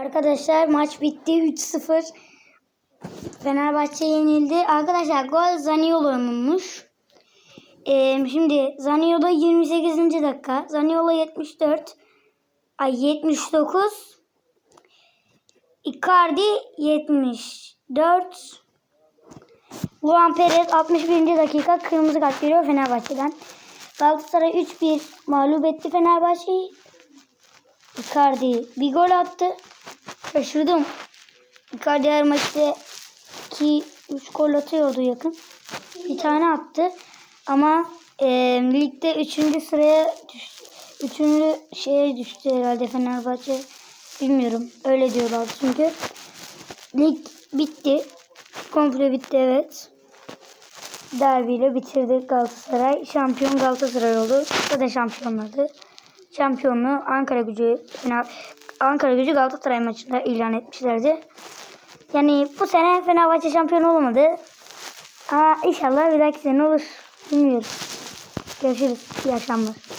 Arkadaşlar maç bitti 3-0. Fenerbahçe yenildi. Arkadaşlar gol Zaniolo'nunmuş. Ee, şimdi Zaniolo 28. dakika. Zaniolo 74. Ay 79. Icardi 74. Luan Perez 61. dakika kırmızı kart görüyor Fenerbahçe'den. Galatasaray 3-1 mağlup etti Fenerbahçe'yi. Icardi bir gol attı. Şaşırdım. Icardi her maçta 2 3 gol atıyordu yakın. Bir tane attı. Ama e, ligde 3. sıraya düştü. 3. şeye düştü herhalde Fenerbahçe. Bilmiyorum. Öyle diyorlar çünkü. Lig bitti. Komple bitti evet. Derbiyle bitirdi Galatasaray. Şampiyon Galatasaray oldu. Zaten şampiyonladı. Şampiyonluğu Ankara gücü Fener, Ankara gücü Galatasaray maçında ilan etmişlerdi. Yani bu sene Fenerbahçe şampiyon olamadı. Ama inşallah bir dahaki sene olur. Bilmiyorum. Görüşürüz. İyi akşamlar.